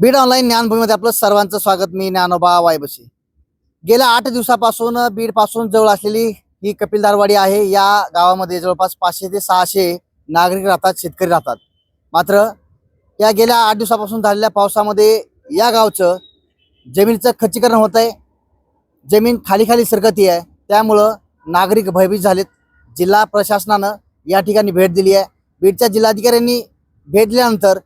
Beed online ज्ञानभूमीमध्ये आपलं सर्वांचं स्वागत. मी ज्ञानोबा वायबशी. गेल्या आठ दिवसापासून बीडपासून जवळ असलेली ही कपिलदारवाडी आहे. या गावामध्ये जवळपास पाचशे ते सहाशे नागरिक राहतात शेतकरी राहतात. मात्र या गेल्या आठ दिवसापासून झालेल्या पावसामध्ये या गावचं जमिनीचं खच्चीकरण होत आहे जमीन खाली खाली सरकती आहे त्यामुळं नागरिक भयभीत झालेत. जिल्हा प्रशासनानं या ठिकाणी भेट दिली आहे बीडच्या जिल्हाधिकाऱ्यांनी भेट दिल्यानंतर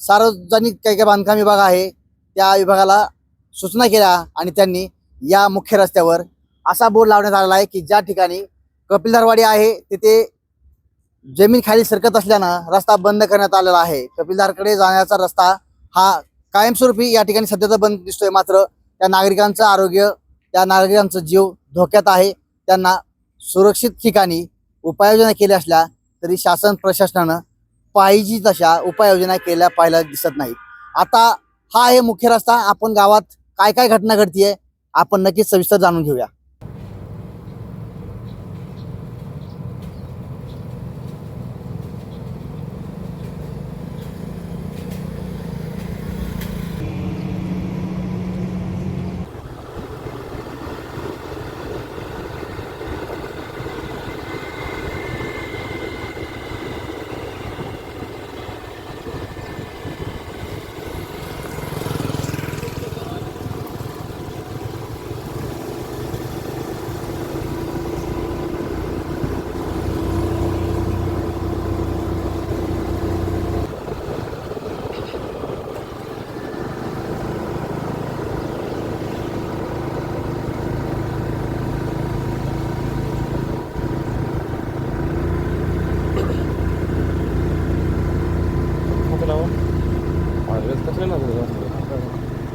सार्वजनिक काही काही बांधकाम विभाग आहे त्या विभागाला सूचना केल्या आणि त्यांनी या मुख्य रस्त्यावर असा बोर्ड लावण्यात आलेला आहे की ज्या ठिकाणी कपिलधारवाडी आहे तिथे जमीन खाली सरकत असल्यानं रस्ता बंद करण्यात आलेला आहे. कपिलधारकडे जाण्याचा रस्ता हा कायमस्वरूपी या ठिकाणी सध्याचा बंद दिसतोय. मात्र त्या नागरिकांचं आरोग्य त्या नागरिकांचं जीव धोक्यात आहे. त्यांना सुरक्षित ठिकाणी उपाययोजना केल्या असल्या तरी शासन प्रशासनानं पाहिजे तशा उपाययोजना केल्या पाहायला दिसत नाहीत. आता हा आहे मुख्य रस्ता. आपण गावात काय काय घटना घडतीये आपण नक्कीच सविस्तर जाणून घेऊया.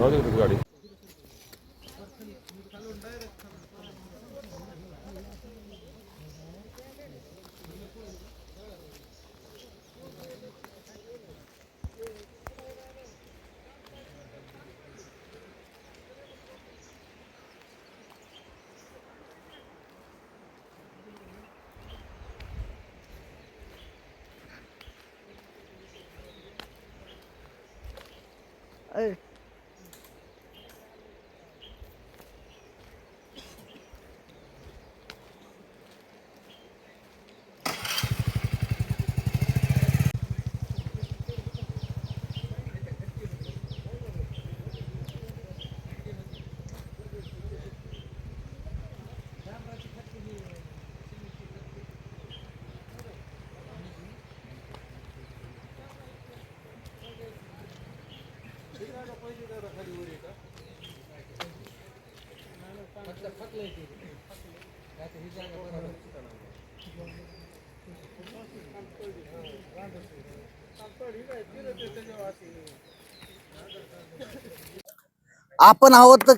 जाऊ दे तुझी आपण आहोत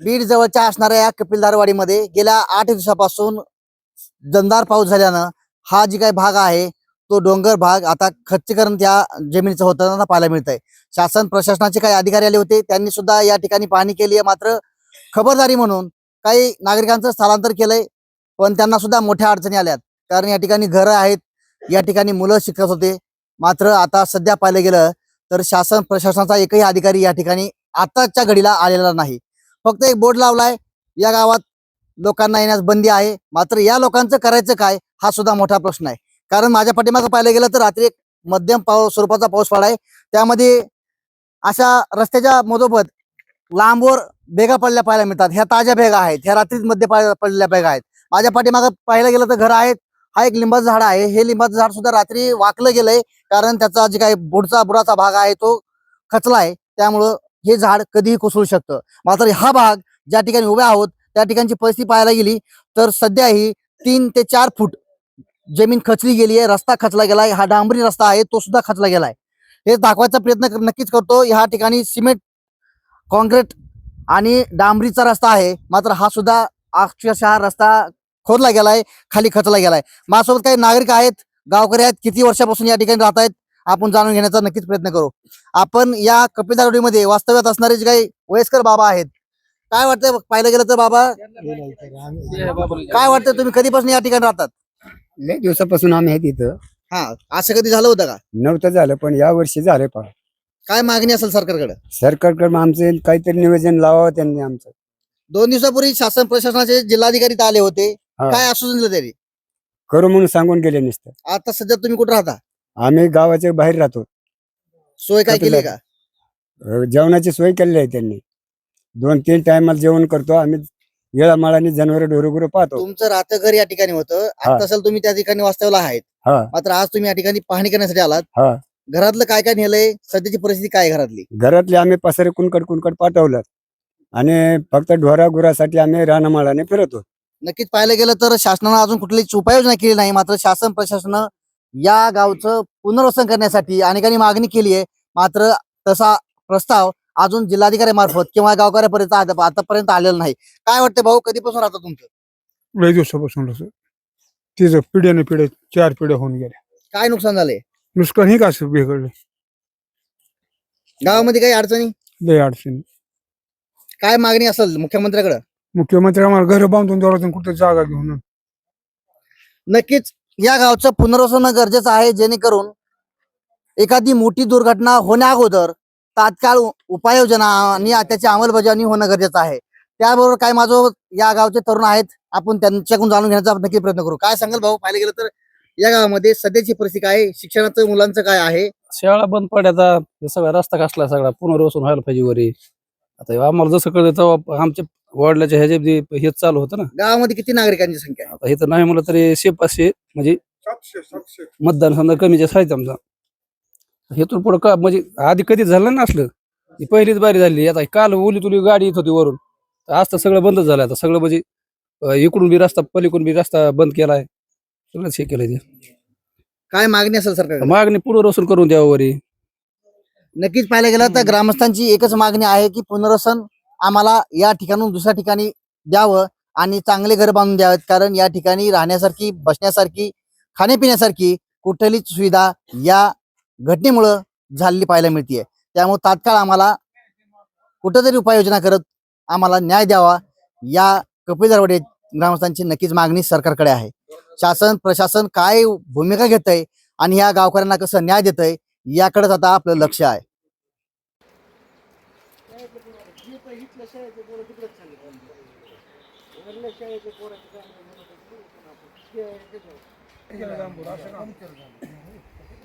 बीड जवळच्या असणाऱ्या या कपिलधारवाडीमध्ये गेल्या आठ दिवसापासून दमदार पाऊस झाल्यानं हा जी काही भाग आहे तो डोंगर भाग आता खच्चीकरण त्या जमिनीचं होताना पाहायला मिळत आहे शासन प्रशासनाचे काही अधिकारी आले होते त्यांनी सुद्धा या ठिकाणी पाहणी केली आहे. मात्र खबरदारी म्हणून काही नागरिकांचं स्थलांतर केलंय पण त्यांना सुद्धा मोठ्या अडचणी आल्यात. कारण या ठिकाणी घरं आहेत या ठिकाणी मुलं शिकत होते. मात्र आता सध्या पाहिलं गेलं तर शासन प्रशासनाचा एकही अधिकारी या ठिकाणी आताच्या घडीला आलेला नाही. फक्त एक बोर्ड लावलाय या गावात लोकांना येण्यास बंदी आहे. मात्र या लोकांचं करायचं काय हा सुद्धा मोठा प्रश्न आहे. कारण माझ्या पाठीमागं पाहायला गेलं तर रात्री एक मध्यम पाऊस स्वरूपाचा पाऊस पडाय त्यामध्ये अशा रस्त्याच्या मधोमध लांबवर भेगा पडल्या पाहायला मिळतात. ह्या ताज्या भेगा आहेत. ह्या रात्रीच मध्ये पडलेल्या भेगा आहेत. माझ्या पाठीमागं पाहायला गेलं तर घर आहेत. हा एक लिंबाचं झाड आहे. हे लिंबाचं झाड सुद्धा रात्री वाकलं गेलंय. कारण त्याचा जे काही बुडचा बुडाचा भाग आहे तो खचला आहे. त्यामुळं हे झाड कधीही कोसळू शकतं. मात्र हा भाग ज्या ठिकाणी उभे आहोत त्या ठिकाणची परिस्थिती पाहायला गेली तर सध्या ही तीन ते चार फूट जमीन खचली गेली आहे रस्ता खचला गेलाय हा डांबरी रस्ता आहे तो सुद्धा खचला गेलाय. हे दाखवायचा प्रयत्न नक्कीच करतो. ह्या ठिकाणी सिमेंट कॉन्क्रीट आणि डांबरीचा रस्ता आहे. मात्र हा सुद्धा अक्षरशः रस्ता खोदला गेलाय खाली खचला गेलाय. माझ्यासोबत काही नागरिक आहेत गावकरी आहेत किती वर्षापासून या ठिकाणी राहत आहेत आपण जाणून घेण्याचा नक्कीच प्रयत्न करू. आपण या कपिलदारोडीमध्ये वास्तव्यात असणारे जे काही वयस्कर बाबा आहेत काय वाटतंय पाहिलं गेलं तर बाबा? काय वाटतं तुम्ही कधीपासून या ठिकाणी राहतात? लय दिवसापासून आम्ही आहे तिथं. हा असं कधी झालं होतं का? नव्हतं झालं पण या वर्षी झालं पहा. काय मागणी असेल सरकारकडे? सरकारकडे आमचे काहीतरी नियोजन लावावं त्यांनी आमचं. दोन दिवसापूर्वी शासन प्रशासनाचे जिल्हाधिकारी इथं आले होते. हा. काय आश्वासन दिलं त्यांनी? करू म्हणून सांगून गेले नुसतं. आता सध्या तुम्ही कुठे राहता? आम्ही गावाच्या बाहेर राहतो. सोय काय केली आहे का? अं, जेवणाची सोय केलेली आहे त्यांनी. दोन तीन टायमाला जेवण करतो आम्ही. येळामाळाने जनावर ढोरं गुरं पाहतो. तुमचं राहतं घर या ठिकाणी होतं. आता असेल तुम्ही त्या ठिकाणी वास्तव्याला आहेत. हा. मात्र आज तुम्ही या ठिकाणी पाहणी करण्यासाठी आलात. हा. घरातलं काय काय नेलंय? सध्याची परिस्थिती काय आहे घरातली? घरातले आम्ही पसारे कुणकड कुणकड पाठवलं आणि फक्त ढोरा गुरासाठी आम्ही रानामाळाने फिरतो. नक्कीच पाहायला गेलं तर शासनानं अजून कुठलीच उपाययोजना केली नाही. मात्र शासन प्रशासनानं या गावचं पुनर्वसन करण्यासाठी अनेकांनी मागणी केली आहे. मात्र तसा प्रस्ताव अजून जिल्हाधिकाऱ्यामार्फत किंवा गावकऱ्यापर्यंत आता- आतापर्यंत आलेला नाही. काय वाटतं भाऊ कधीपासून राहता तुमचं? लय दिवसापासून असं तिचं पिढ्याने पिढ्या चार पिढ्या होऊन गेल्या. काय नुकसान झालंय? नुकसान ही का असं बिघडलं? गावामध्ये काही अडचणी? लय अडचणी. काय मागणी असेल मुख्यमंत्र्याकडे? मुख्यमंत्री आम्हाला घर बांधून द्यावं कुठे जागा घेऊन नक्कीच या गावचं पुनर्वसन गरजेचं आहे जेणेकरून एखादी मोठी दुर्घटना होण्या अगोदर तात्काळ उपाययोजना आणि त्याची अंमलबजावणी होणं गरजेचं आहे. त्याबरोबर काय माझं या गावचे तरुण आहेत आपण त्यांच्याकडून जाणून घेण्याचा नक्की प्रयत्न करू. काय सांगाल भाऊ? पाहिलं गेलं तर या गावामध्ये सध्याची परिस्थिती काय आहे? शिक्षणाचं मुलांचं काय आहे? शाळा बंद पड्याचा सगळा रस्ता कसला सगळा? पुनर्वसन व्हायला पाहिजे वरी. आता आम्हाला जसं कळतं तेव्हा आमच्या वडिलाच्या ह्याच्या जे हेच चालू होतं ना. गावामध्ये किती नागरिकांची संख्या आता हे तर नाही म्हणलं तरी शे पाचशे म्हणजे मतदान समजा कमी जास्त आहे आमचा हेतून पुढे का म्हणजे आधी कधीच झालं ना असलं ही पहिलीच बारी झाली. आता काल ओली तुली गाडी येत होती वरून. आज तर सगळं बंदच झालं. आता सगळं म्हणजे अं, इकडून बी रस्ता पलीकडून बी रस्ता बंद केलाय. सगळंच हे केलंय ते. काय मागणी असेल सरकार मागणी पुनर्वसन करून द्यावं वरी. नक्कीच पाहायला गेलं तर ग्रामस्थांची एकच मागणी आहे की पुनर्वसन आम्हाला या ठिकाणून दुसऱ्या ठिकाणी द्यावं आणि चांगले घर बांधून द्यावेत. कारण या ठिकाणी राहण्यासारखी बसण्यासारखी खाण्यापिण्यासारखी कुठलीच सुविधा या घटनेमुळं झालेली पाहायला मिळते त्यामुळे तात्काळ आम्हाला कुठंतरी उपाययोजना करत आम्हाला न्याय द्यावा या कपिल दरवडे ग्रामस्थांची नक्कीच मागणी सरकारकडे आहे. शासन प्रशासन काय भूमिका घेत आहे आणि या गावकऱ्यांना कसं न्याय देत आहे याकडेच आता आपलं लक्ष आहे.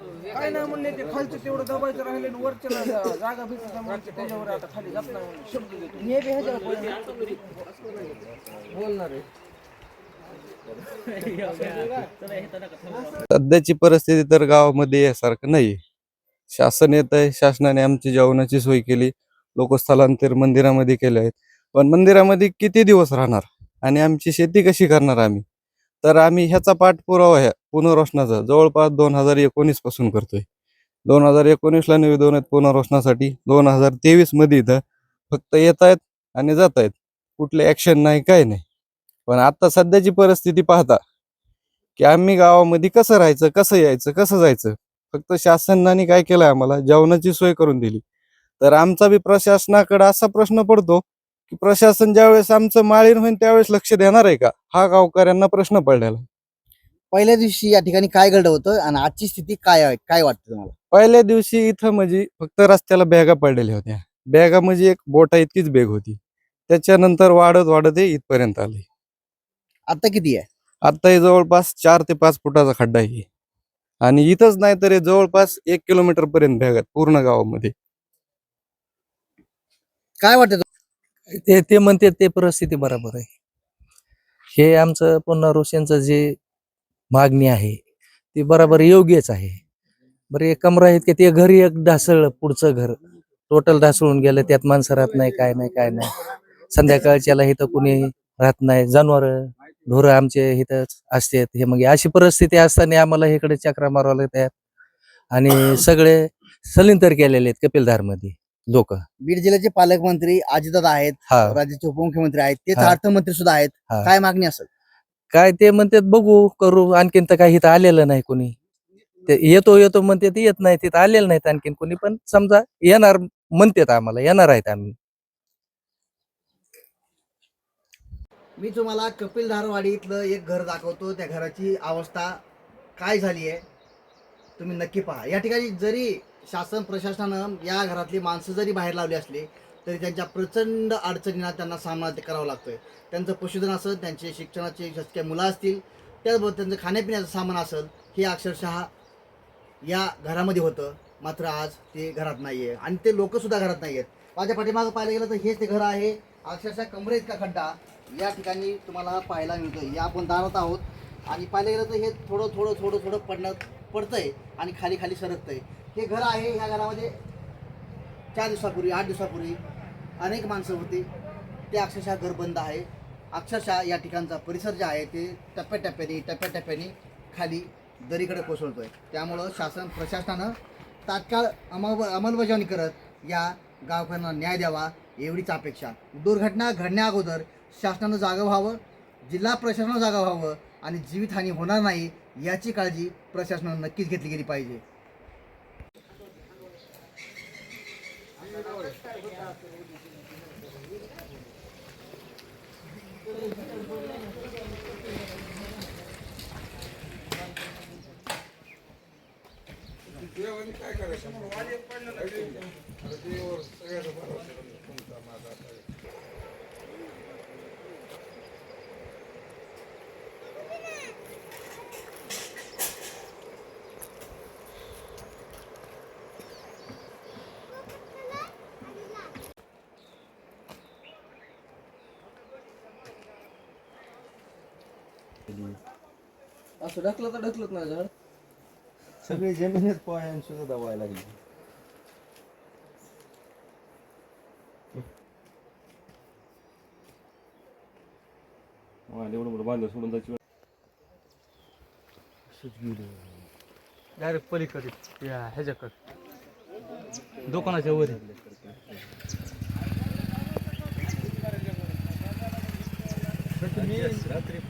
काय नाही म्हणले ते खालचं तेवढं दबायचं राहिले आणि वरच्या जागा भीती म्हणजे त्याच्यावर आता खाली जात नाही. शब्द देतो. हे बी ह्याच्यावर. बोलणार आहे. सध्याची परिस्थिती तर गावामध्ये यासारखं नाही शासन येत आहे शासनाने आमची जेवणाची सोय केली लोक स्थलांतर मंदिरामध्ये केले आहेत. पण मंदिरामध्ये किती दिवस राहणार? आणि आमची शेती कशी करणार आम्ही? तर आम्ही ह्याचा पाठपुरावा ह्या पुनर्वसनाचा जवळपास दोन हजार एकोणीसपासून करतोय. दोन हजार एकोणीसला निवेदन आहेत पुनर्वसनासाठी दोन हजार तेवीसमध्ये इथं फक्त येत आहेत आणि जात आहेत. कुठले ॲक्शन नाही काय नाही. पण आता सध्याची परिस्थिती पाहता की आम्ही गावामध्ये कसं राहायचं कसं यायचं कसं जायचं? फक्त शासनाने काय केलंय आम्हाला? जेवणाची सोय करून दिली. तर आमचा बी प्रशासनाकडे असा प्रश्न पडतो की प्रशासन ज्यावेळेस आमचं माळीन होईल त्यावेळेस लक्ष देणार आहे का? हा गावकऱ्यांना प्रश्न पडलेला पहिल्या दिवशी या ठिकाणी काय घडलं होतं आणि आजची स्थिती काय आहे? काय वाटतं तुम्हाला? पहिल्या दिवशी इथं म्हणजे फक्त रस्त्याला बॅगा पडलेल्या होत्या. बॅगा म्हणजे एक बोटा इतकीच बॅग होती. त्याच्यानंतर वाढत वाढत हे इथपर्यंत आले. आता किती आहे? आता हे जवळपास चार ते पाच फुटाचा खड्डा आहे आणि इथंच नाही तर हे जवळपास एक किलोमीटर पर्यंत बॅग आहेत पूर्ण गावामध्ये. काय वाटतं ते ते म्हणते ते परिस्थिती बरोबर आहे. हे आमचं पुन्हा रोशनचं जे मागणी आहे ती बरोबर योग्यच आहे. बरं एक कमरा आहेत की ते घरी एक ढासळ पुढचं घर. टोटल ढासळून गेलं त्यात माणसं राहत नाही काय नाही काय नाही. संध्याकाळच्याला इथं कुणी राहत नाही. जनावर ढोरं आमचे इथं असतात. हे मग अशी परिस्थिती असताना आम्हाला इकडे चक्रा मारावं लागतात आणि सगळे सलिंतर केलेले आहेत कपिलधारमध्ये. लोक. बीड जिल्ह्याचे पालकमंत्री अजितदादा आहेत हा. राज्याचे उपमुख्यमंत्री आहेत तेच हा. अर्थमंत्री सुद्धा आहेत. हा. काय मागणी असेल? काय ते म्हणतात बघू करू आणखीन तर काही इथं आलेलं नाही कोणी. ते येतो येतो म्हणते ते येत नाही तिथं आलेलं नाहीत आणखीन कोणी. पण समजा येणार म्हणतात आम्हाला येणार आहेत आम्ही. मी तुम्हाला कपिल धारवाडी इथलं एक घर दाखवतो त्या घराची अवस्था काय झाली आहे तुम्ही नक्की पहा. या ठिकाणी जरी शासन प्रशासनानं या घरातली माणसं जरी बाहेर लावली असली तरी त्यांच्या प्रचंड अडचणींना त्यांना सामना ते करावा लागतोय. त्यांचं पशुधन असेल त्यांचे शिक्षणाचे शासकीय मुलं असतील त्याचबरोबर त्यांचं खाण्यापिण्याचं सामान असेल हे अक्षरशः या घरामध्ये होतं. मात्र आज ते घरात नाही आहे आणि ते लोकंसुद्धा घरात नाही आहेत माझ्या पाठीमागं पाहायला गेलं तर हेच ते घर आहे. अक्षरशः कमरे इतका खड्डा. या ठिकाणी तुम्हाला पाहायला मिळतोय. या आपण दारात आहोत. आणि पाहायला गेलं तर हे थोडं थोडं थोडं थोडं पडणं पडतंय आणि खाली खाली सरकतंय. हे घर आहे ह्या घरामध्ये चार दिवसापूर्वी आठ दिवसापूर्वी अनेक माणसं होती. ते अक्षरशः घर बंद आहे. अक्षरशः या ठिकाणचा परिसर जे आहे ते टप्प्याटप्प्याने टप्प्याटप्प्याने खाली दरीकडे कोसळतोय. त्यामुळं शासन प्रशासनानं तात्काळ अंमल अंमलबजावणी करत या गावकऱ्यांना न्याय द्यावा एवढीच अपेक्षा. दुर्घटना घडण्या अगोदर शासनानं जागं व्हावं जिल्हा प्रशासनानं जागा व्हावं आणि जीवितहानी होणार नाही याची काळजी प्रशासनानं नक्कीच घेतली गेली पाहिजे. काय करायचं म्हणून वाजे पडलं सगळ्या असं ढकलं तर ढकलत नाही झाड. सगळी जमिनीत पोहायला सुद्धा दवायला लागली. डायरेक्ट पलीकडे या ह्याच्याकडे. दुकानाच्या वर. रात्री मी